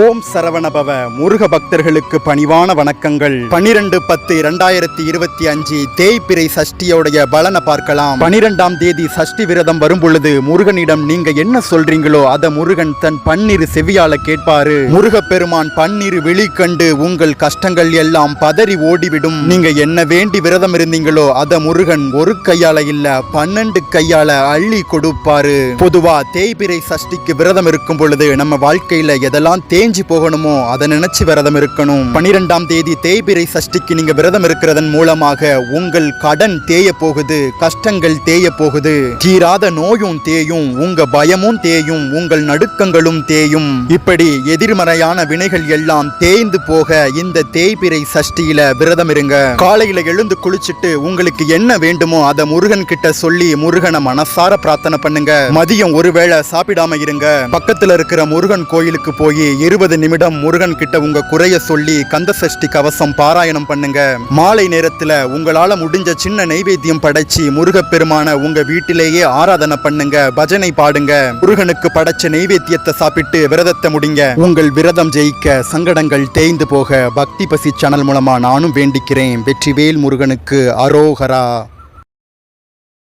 ஓம் சரவணபவ முருக பக்தர்களுக்கு பணிவான வணக்கங்கள். பனிரெண்டு பத்து இரண்டாயிரத்தி இருபத்தி அஞ்சு தேய்பிரை சஷ்டியோடைய பலனை பார்க்கலாம். பனிரெண்டாம் தேதி சஷ்டி விரதம் வரும் பொழுது முருகனிடம் நீங்க என்ன சொல்றீங்களோ அத முருகன் தன் பன்னிரு செவியால கேட்பாரு. முருகப்பெருமான் பன்னிரு விழி கண்டு உங்கள் கஷ்டங்கள் எல்லாம் பதறி ஓடிவிடும். நீங்க என்ன வேண்டி விரதம் இருந்தீங்களோ அத முருகன் ஒரு கையால இல்ல பன்னெண்டு கையால அள்ளி கொடுப்பாரு. பொதுவா தேய்பிரை சஷ்டிக்கு விரதம் இருக்கும் பொழுது நம்ம வாழ்க்கையில எதெல்லாம் தேஞ்சி போகணுமோ அதை நினைச்சு விரதம் இருக்கணும். பனிரெண்டாம் தேதி தேய்பிறை சஷ்டிக்கு நீங்க விரதம் இருக்கிறதன் மூலமாக உங்கள் கடன் தேய போகுது கஷ்டங்கள் தேய போகுது. தீராத நோயும் தேயும் உங்க பயமும் தேயும் உங்கள் நடுக்கங்களும் தேயும். இப்படி எதிர்மறையான வினைகள் எல்லாம் தேய்ந்து போக இந்த தேய்பிரை சஷ்டியில விரதம் இருங்க. காலையில எழுந்து குளிச்சுட்டு உங்களுக்கு என்ன வேண்டுமோ அதை முருகன் கிட்ட சொல்லி முருகனை மனசார பிரார்த்தனை பண்ணுங்க. மதியம் ஒருவேளை சாப்பிடாம இருங்க. பக்கத்துல இருக்கிற முருகன் கோயிலுக்கு போய் இருபது நிமிடம் முருகன் கிட்ட உங்க குறைய சொல்லி கந்த சஷ்டி கவசம் பாராயணம் பண்ணுங்க. மாலை நேரத்துல உங்களால முடிஞ்ச சின்ன நைவேத்தியம் படைச்சு முருகப்பெருமான உங்க வீட்டிலேயே ஆராதனை பண்ணுங்க பஜனை பாடுங்க. முருகனுக்கு படைச்ச நைவேத்தியத்தை சாப்பிட்டு விரதத்தை முடிங்க. உங்கள் விரதம் ஜெயிக்க சங்கடங்கள் தேய்ந்து போக பக்தி பசி சேனல் மூலமா நானும் வேண்டிக்கிறேன். வெற்றிவேல் முருகனுக்கு அரோகரா.